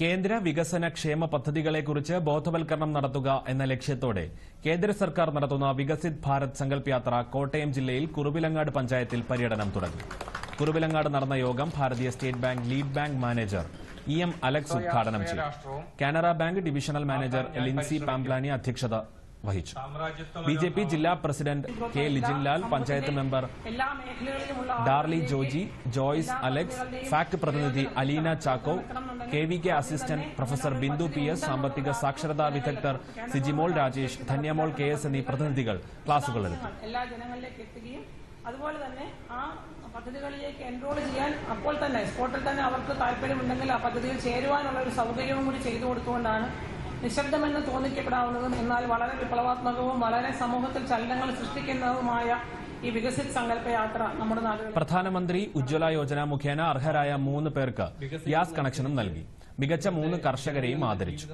കേന്ദ്ര വികസന ക്ഷേമ പദ്ധതികളെക്കുറിച്ച് ബോധവൽക്കരണം നടത്തുക എന്ന ലക്ഷ്യത്തോടെ കേന്ദ്ര സർക്കാർ നടത്തുന്ന വികസിത് ഭാരത് സങ്കല്പ് യാത്ര കോട്ടയം ജില്ലയിൽ കുറുവിലങ്ങാട് പഞ്ചായത്തിൽ പര്യടനം തുടങ്ങി. കുറുവിലങ്ങാട് നടന്ന യോഗം Bharatiya state bank lead bank manager E M Alex ഉദ്ഘാടനം ചെയ്തു. Canara bank divisional manager Lincy Pamplani അധ്യക്ഷത വഹിച്ചു. ബി ജെ പി ജില്ലാ president K Lijinlal panchayat member Darly Joji Joyce Alex FACT പ്രതിനിധി Aleena Chacko K V K assistant professor Bindu P S സാമ്പത്തിക സാക്ഷരതാ വിദഗ്ധർ Sijimol Rajesh Dhanyamol K S എന്നീ പ്രതിനിധികൾ ക്ലാസുകളെടുത്തു എല്ലാ ജനങ്ങളിലേക്ക് എത്തുകയും അതുപോലെ തന്നെ ആ പദ്ധതികളിലേക്ക് എൻറോൾ ചെയ്യാൻ അപ്പോൾ തന്നെ സ്പോട്ടിൽ തന്നെ അവർക്ക് താല്പര്യമുണ്ടെങ്കിൽ ആ പദ്ധതിയിൽ ചേരുവാനുള്ള ഒരു സൗകര്യവും കൂടി ചെയ്തു കൊടുത്തുകൊണ്ടാണ് നിശബ്ദമെന്ന് തോന്നിക്കപ്പെടാവുന്നതും എന്നാൽ വളരെ വിപ്ലവാത്മകവും വളരെ സമൂഹത്തിൽ ചലനങ്ങൾ സൃഷ്ടിക്കുന്നതുമായ ഈ വികസിത് നമ്മുടെ പ്രധാനമന്ത്രി ഉജ്ജ്വല യോജന മുഖേന അർഹരായ മൂന്ന് പേർക്ക് ഗ്യാസ് കണക്ഷനും നൽകി. മികച്ച മൂന്ന് കർഷകരെയും ആദരിച്ചു.